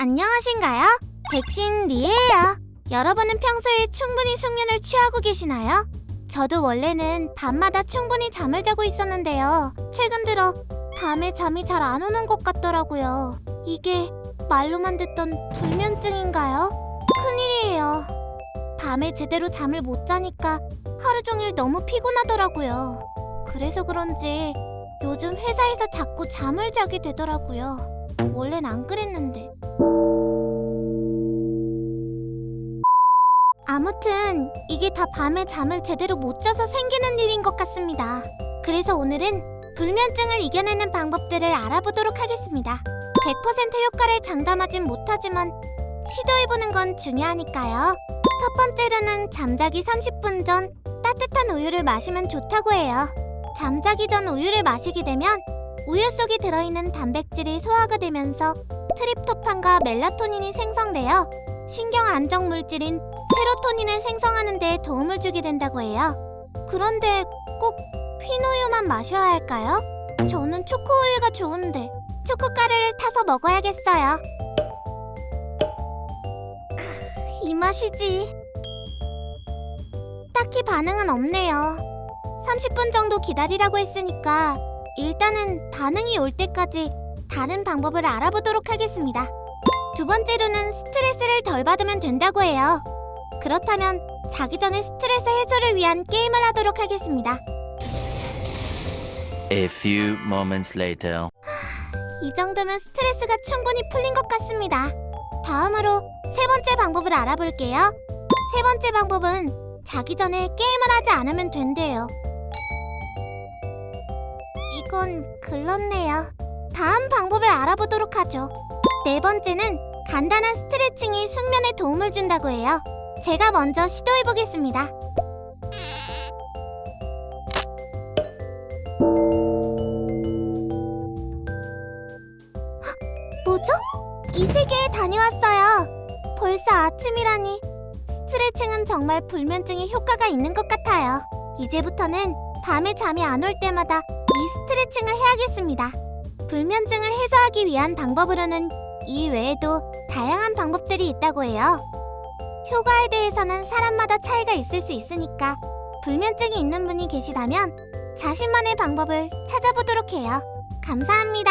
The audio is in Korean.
안녕하신가요? 백신 리에요. 여러분은 평소에 충분히 숙면을 취하고 계시나요? 저도 원래는 밤마다 충분히 잠을 자고 있었는데요. 최근 들어 밤에 잠이 잘 안 오는 것 같더라고요. 이게 말로만 듣던 불면증인가요? 큰일이에요. 밤에 제대로 잠을 못 자니까 하루 종일 너무 피곤하더라고요. 그래서 그런지 요즘 회사에서 자꾸 잠을 자게 되더라고요. 원래는 안 그랬는데. 아무튼 이게 다 밤에 잠을 제대로 못 자서 생기는 일인 것 같습니다. 그래서 오늘은 불면증을 이겨내는 방법들을 알아보도록 하겠습니다. 100% 효과를 장담하진 못하지만 시도해보는 건 중요하니까요. 첫 번째로는 잠자기 30분 전 따뜻한 우유를 마시면 좋다고 해요. 잠자기 전 우유를 마시게 되면 우유 속에 들어있는 단백질이 소화가 되면서 트립토판과 멜라토닌이 생성되어 신경 안정 물질인 세로토닌을 생성하는 데 도움을 주게 된다고 해요. 그런데 꼭 흰우유만 마셔야 할까요? 저는 초코우유가 좋은데 초코가루를 타서 먹어야겠어요. 크, 이 맛이지. 딱히 반응은 없네요. 30분 정도 기다리라고 했으니까 일단은 반응이 올 때까지 다른 방법을 알아보도록 하겠습니다. 두 번째로는 스트레스를 덜 받으면 된다고 해요. 그렇다면 자기 전에 스트레스 해소를 위한 게임을 하도록 하겠습니다. A few moments later. 이 정도면 스트레스가 충분히 풀린 것 같습니다. 다음으로 세 번째 방법을 알아볼게요. 세 번째 방법은 자기 전에 게임을 하지 않으면 된대요. 이건 글렀네요. 다음 방법을 알아보도록 하죠. 네 번째는 간단한 스트레칭이 숙면에 도움을 준다고 해요. 제가 먼저 시도해 보겠습니다. 뭐죠? 이 세계에 다녀왔어요. 벌써 아침이라니. 스트레칭은 정말 불면증에 효과가 있는 것 같아요. 이제부터는 밤에 잠이 안 올 때마다 이 스트레칭을 해야겠습니다. 불면증을 해소하기 위한 방법으로는 이 외에도 다양한 방법들이 있다고 해요. 효과에 대해서는 사람마다 차이가 있을 수 있으니까 불면증이 있는 분이 계시다면 자신만의 방법을 찾아보도록 해요. 감사합니다.